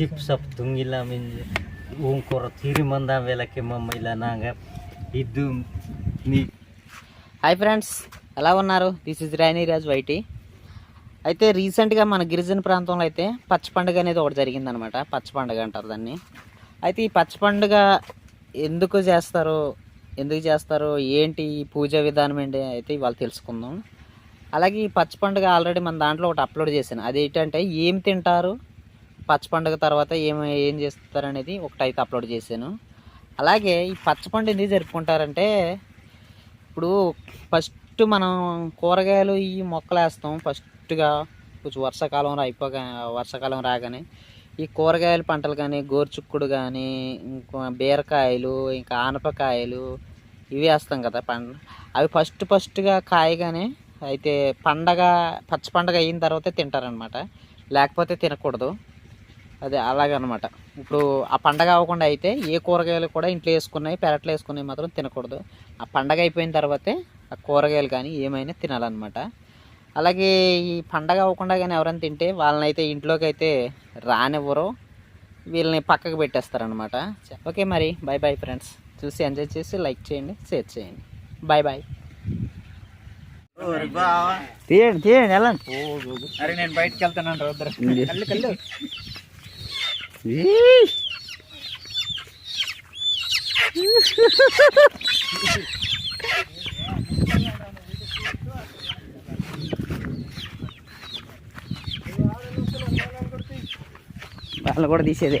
Chips up ತುಂಗಿಲ್ಲ ಮಿಂಜ ಊಂಕೊರ ತೀರಿ ಮಂದ ವೇಲಕ್ಕೆ ಮಮ್ಮ ಇಲ್ಲ ನಾಂಗ ಇದ್ದು ನೀ హాయ్ ఫ్రెండ్స్ ఎలా ఉన్నారు దిస్ ఇస్ రాజ్ వైటి అయితే రీసెంట్గా మన గిరిజన ప్రాంతంలో అయితే పచ్చ పండుగ అనేది ఒకటి జరిగిందనమాట పచ్చ పండుగ అంటారు దాన్ని అయితే ఈ పచ్చ పండుగ ఎందుకు చేస్తారు ఎందుకు చేస్తారు ఏంటి ఈ పూజా విధానం ఏంటి అయితే ఇవాళ తెలుసుకుందాం అలాగే ఈ పచ్చ పండుగ ఆల్రెడీ మన దాంట్లో ఒకటి అప్లోడ్ చేశాను అది ఏంటంటే ఏం తింటారు పచ్చ పండుగ తర్వాత ఏం ఏం చేస్తారనేది ఒకటైతే అప్లోడ్ చేశాను. అలాగే ఈ పచ్చ పండుగ ఎందుకు జరుపుకుంటారంటే ఇప్పుడు ఫస్ట్ మనం కూరగాయలు ఈ మొక్కలు వేస్తాం ఫస్ట్గా. కొంచెం వర్షాకాలం అయిపోగా వర్షాకాలం రాగానే ఈ కూరగాయల పంటలు కానీ గోరుచుక్కుడు కానీ ఇంకా బీరకాయలు ఇంకా ఆనపకాయలు ఇవి వేస్తాం కదా పంట అవి ఫస్ట్ ఫస్ట్గా కాయగానే అయితే పండగ పచ్చ పండగ అయిన తర్వాతే తింటారనమాట లేకపోతే తినకూడదు. అదే అలాగనమాట. ఇప్పుడు ఆ పండగ అవ్వకుండా అయితే ఏ కూరగాయలు కూడా ఇంట్లో వేసుకున్నాయి పెరట్లో వేసుకున్నాయి మాత్రం తినకూడదు. ఆ పండగ అయిపోయిన తర్వాతే ఆ కూరగాయలు కానీ ఏమైనా తినాలన్నమాట అలాగే ఈ పండగ అవ్వకుండా కానీ ఎవరైనా తింటే వాళ్ళని అయితే ఇంట్లోకి అయితే రానివ్వరు. వీళ్ళని పక్కకు పెట్టేస్తారనమాట. ఓకే మరి బాయ్ బాయ్ ఫ్రెండ్స్. చూసి ఎంజాయ్ చేసి లైక్ చేయండి షేర్ చేయండి. బాయ్ బాయ్ తీయండి తీయండి వెళ్ళండి. అరే నేను బయటకు వెళ్తాను వద్దరు కళ్ళు కళ్ళు వాళ్ళు కూడా తీసేదే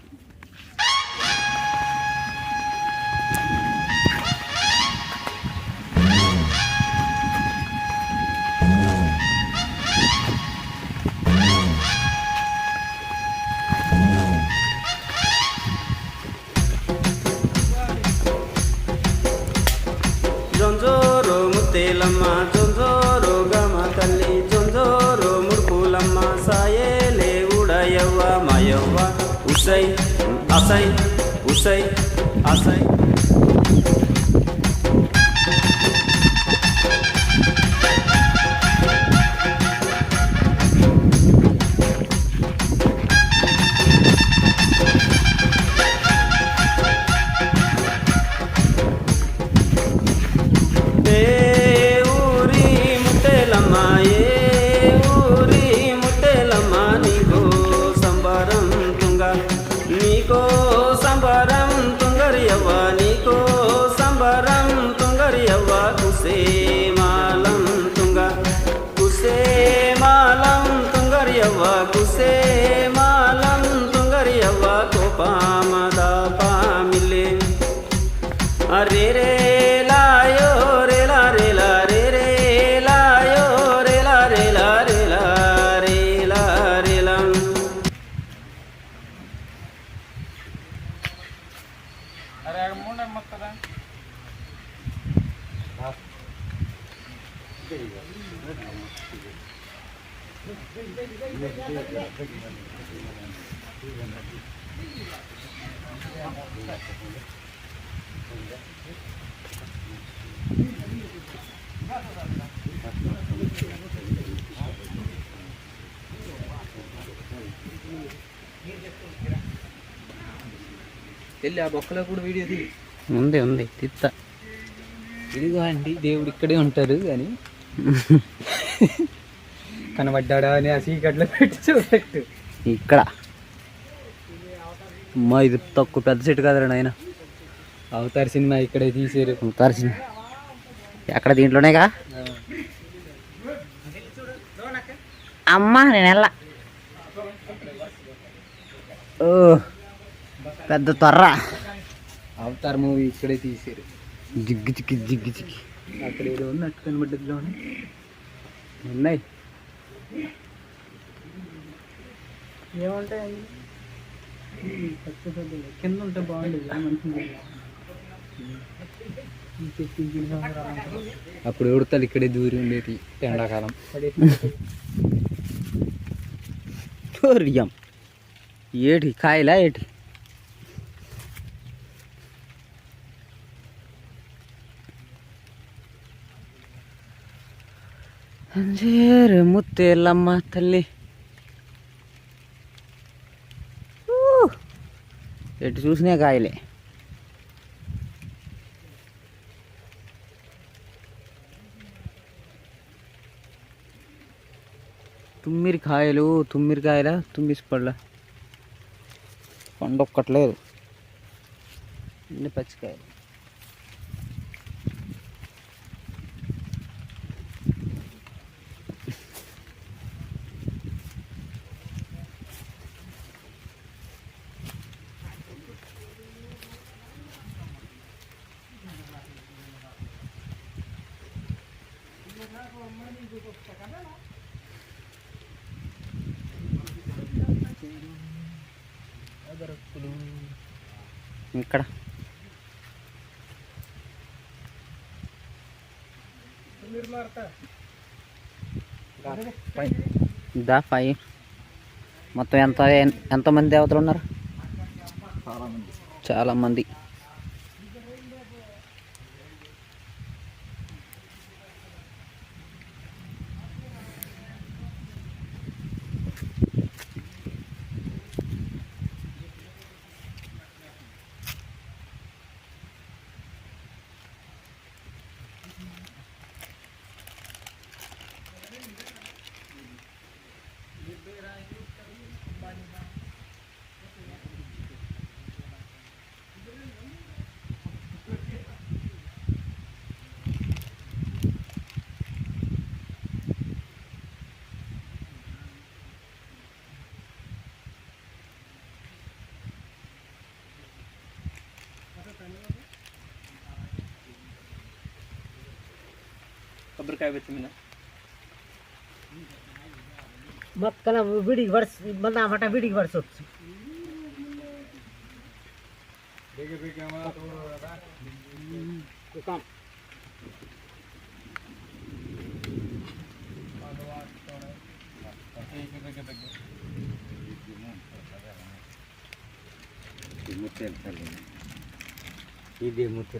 Usai, asai, usai, asai. వెళ్ళి ఆ బొక్కలో కూడా వీడియో తీ ఉంది ఉంది. తిత్త. ఇదిగో అండి దేవుడు ఇక్కడే ఉంటారు అని. కనబడ్డాడా అని ఆ సీకట్లో పెట్టి చూపెట్టు. ఇక్కడ. అమ్మా ఇది తక్కువ పెద్ద చెట్టు కదరా నాయన. అవతార్ సినిమా ఇక్కడే తీసారు. తరిసిన ఎక్కడ దీంట్లోనేగా? అమ్మా నేను వెళ్ళా. ఓ పెద్ద త్వర అవతార్ మూవీ ఇక్కడే తీసారు జిగ్గు జిగ్గు జిగ్గు జిగ్గు అక్కడ ఏదో ఉంది అట్టు కనబడ్డదిలో ఉన్నాయి ఏముంటాయి కింద ఉంటే బాగుండేది మంచిది అప్పుడు ఉడతలు ఇక్కడే దూరి ఉండేది ఎండాకాలం येठी खायला ये अंजेर मुत्तेला माथले एटी चूसने कायले तुम्ही खायलो तुम्ही कायला तुम्हीच पडला పండు ఒక్కట్లేదు అన్ని పచ్చికాయలు. ఇక్కడ. దా ఫైవ్ మొత్తం ఎంత ఎంతమంది దేవతలు ఉన్నారు? చాలా खबर का बच मिला? मत कला बीड़ी वर्ष मना मटा बीड़ी वर्ष देखे देखे काम मुझे मुझे मुझे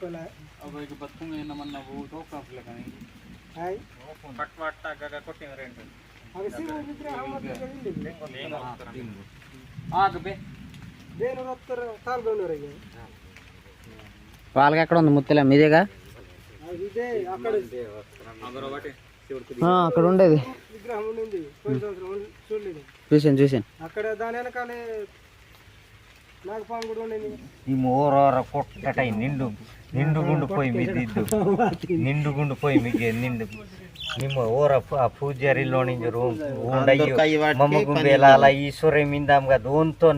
कोला अब एक बत्तू में नमन ना वो तो कब लगाएंगे हाय कट वाट ता వాళ్ళకి ఎక్కడ ఉంది ముత్తల మీదేగా? ఇదే అక్కడ. ఒకటి అక్కడ ఉండేది. విగ్రహం ఉండింది. చూసాను చూసాను అక్కడ దాని వెనకాలే నాగపాము కూడా ఉండింది. ఈ మోర కొట్టటై నిండు. ನಿಂಡುಗುಂಡು ಪೋಯಿ ಮಿದ್ದಿದ್ದು ನಿಂಡುಗುಂಡು ಪೋಯಿ ಮಿಗೆ ನಿಂಡು ನಿಮ್ಮ ಊರ ಪ- ಆ ಪೂಜಾರಿ ಲೋಣಿಂಜರು ಉಂಡಯ್ಯು ಮಮ್ಮ ಗುಂಬೆಲಾಲ ಈಶ್ವರ ಮಿಂದಾಮ್ಗ ದೋನ್ತೋ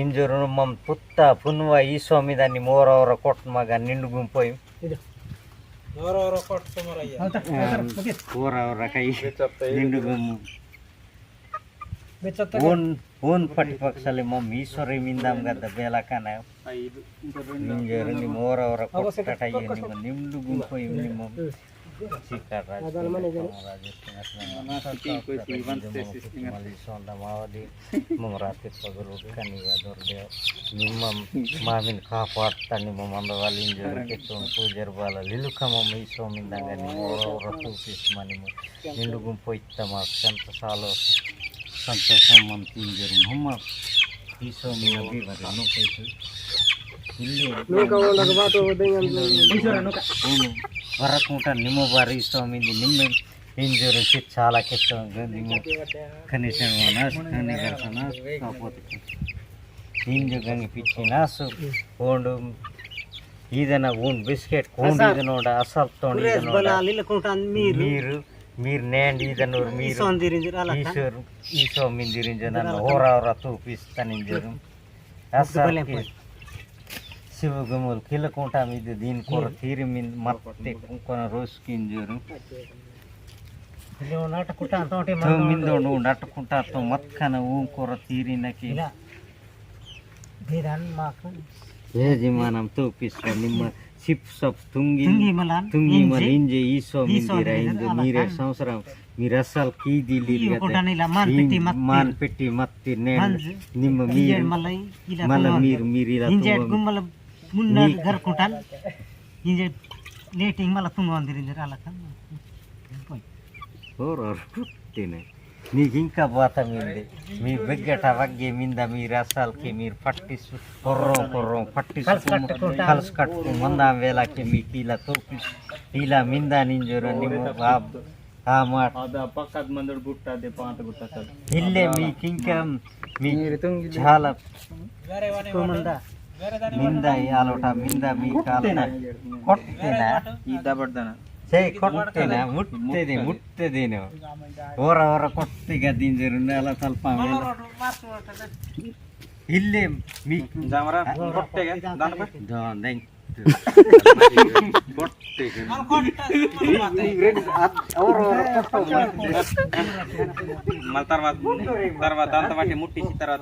ಇಂಜರು ಮಮ್ ಪುತ್ತ ಪುನ್ವ ಈಶ್ವ ಮಿದ ನಿಮ್ಮ ಊರವರ ಕೊಟ್ಟ ಮಗ ನಿಂಡು ಗುಂಪೋಯಿ ಊರವರ ಕೈ ನಿಂಡು ಗುಂಪು ಓನ್ ಓನ್ ಪಟಿಪಕ್ಷಲ್ಲಿ ಮಮ್ ಈಶ್ವರ ಮಿಂದಾಮ್ಗದ ಬೇಲಕನ ಐದು ನಿಮಗೆ ರಂಗಿ ಮೂರವರ ಕೊಟ್ಟ ನಿಮ್ಮ ನಿಮ್ದು ಗುಂಪು ನಿಮ್ಮ ಸಿಕ್ಕಾರ ಸೊಂದ ಮಾವಲಿ ಮಮರಾತಿ ಪಗಲು ಕನಿಗ ದೊಡ್ಡ ನಿಮ್ಮ ಮಾವಿನ ಕಾಪಾಡ್ತಾ ನಿಮ್ಮ ಮಂದವಾಲಿ ಕೆತ್ತೊಂದು ಪೂಜರ್ ಬಾಲ ಲಿಲುಕಮ್ಮ ಈ ಸೋಮಿಂದಾಗ ನಿಮ್ಮವರವರ ಸೂಚಿಸ್ಮ ನಿಮ್ಮ ನಿಂಡು ಗುಂಪು ಇತ್ತಮ್ಮ ಸಂತ ಸಾಲು ಸಂತೋಷ ಮಂತಿಂಜರು ನಮ್ಮ ಈ ಸೋಮಿನ ಬೀವರು ಅನುಕೈತು ನೂಕೈತು ಇಲ್ಲಿ అవును వరకుంట నిమ్మ బారి స్వామిది నిమ్మ ఇంజూరు చాలా కష్టం నిమ్మ కనీసం నాశనాన్ని కడతాన కాకపోతే ఇంజు గంగి పిచ్చి నాసు ఓండు ఈదన ఓన్ బిస్కెట్ కోండు ఇది నోడ అసలు తోండి మీరు మీరు నేండి ఇదన్నూరు మీరు ఈశ్వరు ఈ స్వామి దిరింజు నన్ను ఓరా ఓరా తూపిస్తాను ఇంజరు అసలు మీద దీని కూర తీరి మీద మత్తే కొన రోజుకి ఇంజూరు తొమ్మిది నువ్వు నట్టుకుంటా మత్కన ఊ కూర తీరినకి. ఏది మనం తూపిస్తాం నిమ్మ సిప్ సప్ తుంగి తుంగి మళ్ళీ? ఇంజే ఈసో మిందిర ఇందు మీరే అసలు కీది మాన్ పెట్టి మత్తి. నేను నిమ్మ మీరు మళ్ళీ మీరు మీరు ఇలా తుంగ- ಮುನ್ನ ನೀ- ಗರ್ಕೊಂಟಾನ್ ಇಂಜೆ ಲೇಟಿಂಗ್ ಮಲ್ಲ ತುಂಬ ಅಂದಿರಿಂಜರ್ ಅಲ್ಲ ఓరోరు పుట్టిన నీకు ఇంకా పోతమింది మీ బిగ్గట వగ్గే మింద మీరు అసలుకి మీరు పట్టిసు కొర్రం కొర్రం పట్టిసు కలిసి కట్టుకు ముందాం వేళకి మీకు ఇలా తోపి ఇలా మింద నింజురు నిమ్మ ఆ- ఆ మాట ಅದ ಪಕ್ಕದ ಮಂದಡ್ ಗುಟ್ಟ ಅದೇ ಪಾಂತ ಗುಟ್ಟ ಸರ್ ఇల్లే మీకు ఇంకా మీకు చాలా ಮಿಂದ ಈ ಆಲೋಟ ಮಿಂದ ಮೀ ಕಾಲೋಟ. ಕೊಡ್ತೇನೆ. ಸೇ ಕೊಡ್ತೇನೆ ಮುಟ್ತಿದೆ ಮುಟ್ತಿದ್ದೀನಿ ಹೊರ ಹೊರ ಕೊಟ್ಟಿಗೆ ದಿಂಜರನ್ನ ಎಲ್ಲ ಸ್ವಲ್ಪ ಇಲ್ಲಿ ಮೀ ಜಾಮರ ಕೊಟ್ಟಿಗೆ మళ్ళీ తర్వాత తర్వాత దాని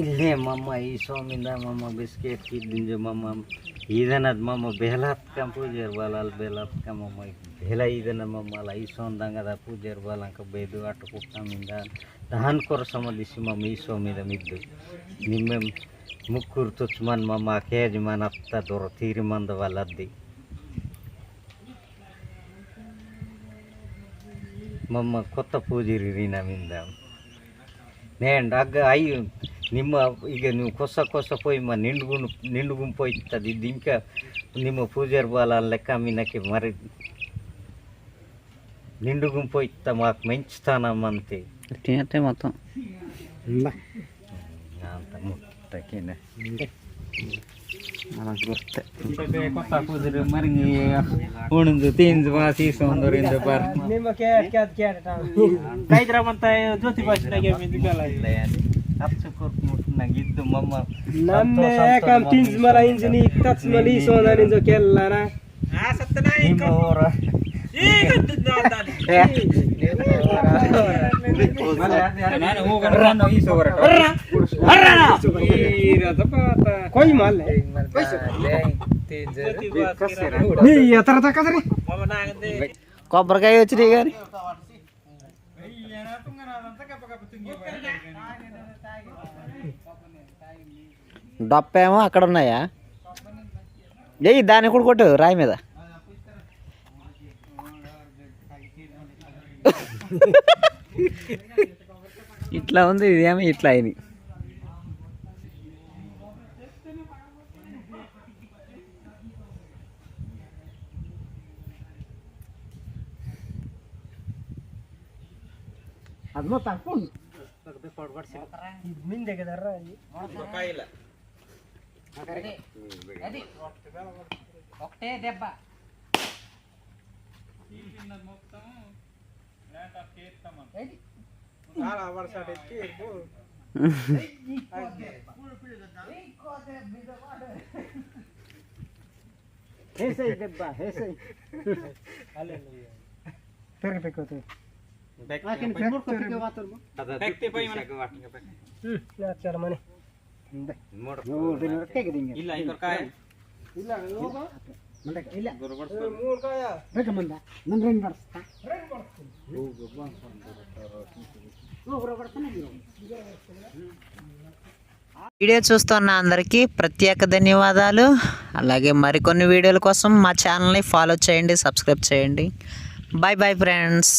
ಇಲ್ಲೇ ಮಮ್ಮ ಈ ಸೋಮಿಂದ ಮಮ್ಮ ಬಿಸ್ಕೆಟ್ ಇದ್ದಿಂಜ ಮಮ್ಮ ಇದನ್ನದ್ ಮಮ್ಮ ಬೇಲಾತ್ಕಂ ಪೂಜೆರ್ ಬಾಲಲ್ ಬೇಲಾತ್ಕ ಮಮ್ಮ ಬೇಲ ಇದನ್ನ ಮಮ್ಮ ಅಲ್ಲ ಈ ಸೋಂದಂಗದ ಪೂಜೆರ್ ಬಾಲಂಕ ಬೇದು ಅಟ್ಟು ಕುಕ್ಕಮಿಂದ સહનકોર સમદિશીમાં મીસો મિદમ ઇદ્દુ નિમ્મે મુક્કુર તુચમન મમ્મા ખેજમન અપ્તા ದೊರ તીરમંદવા લદ્દી ಮಮ್ಮ ಕೊತ್ತ ಪೂಜಿರಿ ರೀ ನಮ್ಮಿಂದ ನೇಂಡ್ ಅಗ್ಗ ಅಯ್ಯ ನಿಮ್ಮ ಈಗ ನೀವು ಕೊಸ ಕೊಸ ಪೋಯ್ಮ ನಿಂಡ್ಗುಣ್ ನಿಂಡ್ಗುಂಪು ಹೋಯ್ತದ ಇಂಕ ನಿಮ್ಮ ಪೂಜಾರ್ ಬಾಲ ಲೆಕ್ಕ ಮಿನಕ್ಕೆ ಮರಿ. ನಿಂಡು ಗುಂಪು ಹೋಯ್ತ ಮಾಕ್ ಮೆಂಚ್ತಾನಮ್ಮಂತೆ తినట్టే మొత్తం అంత ముట్టకిన మనకు వస్తే ಕೊತ್ತ ಕೂದ್ರೆ ಮರಿ ಉಣಂದು ತಿಂದು ಮಾಸಿ ಸೌಂದರ್ಯದಿಂದ ಬರ್ ನಿಮ್ಮ ಕೇಟ್ ಕೇಟ್ ಕೇಟ್ ಹೈದ್ರಾಬಾದ್ ಜ್ಯೋತಿ ಭಾಷೆನಾಗೆ ಹಚ್ಚು ಕೊಟ್ಟು ನಂಗೆ ಇದ್ದು ಮಮ್ಮ ನಮ್ಮೆ ಕಂ ತಿನ್ಸ್ ಮಲ ಇಂಜಿನಿ ತತ್ಸ್ ಮಲಿ ಸೋನ ನಿಂಜೋ ಕೆಲ್ಲನ ನಿಮ್ಮ ಊರ ನಾನು ಹೋಗೋಣ ಈ ಸೋಗರ ಕೊಯ್ ಮಲ್ಲೆ ನೀ కొబ్బరికాయ వచ్చినాయి కానీ డప్పేమో అక్కడ ఉన్నాయా ఏ దాన్ని కూడా కొట్టు రాయి మీద Ha ha ha! ఇట్లా ఉంది ఇది ఇదేమో ఇట్లా అయింది ಅದನ್ನ ತಕೊಂಡು ಇದ್ಮಿಂದ ತೆಗೆದಾರ ఒకటే దెబ్బ. మొత్తం ನಾಳೆ ವರ್ಷಕ್ಕೆ ಇರ್ಬೋದು ಹೇಸೈ ದೆಬ್ಬ ಹೇಸೈ ತೆರೆ ಬೇಕು ತೆರೆ ಆಕಿನ ಫೇಸ್ಬುಕ್ ಕೊಟ್ಟಿಗೆ ಮಾತಾಡ್ಬು ಬೆಕ್ತೆ ಪೈ ಮನೆ ಹ್ಮ್ ಆಚಾರ ಮನೆ ನೋಡು ನೋಡು ತೆಗೆದಿಂಗೆ ಇಲ್ಲ ಇದ್ರ ಕಾಯ ಇಲ್ಲ ಹೋಗೋ వీడియో చూస్తున్న అందరికీ ప్రత్యేక ధన్యవాదాలు. అలాగే మరికొన్ని వీడియోల కోసం మా ఛానల్ని ఫాలో చేయండి సబ్స్క్రైబ్ చేయండి. Bye bye friends.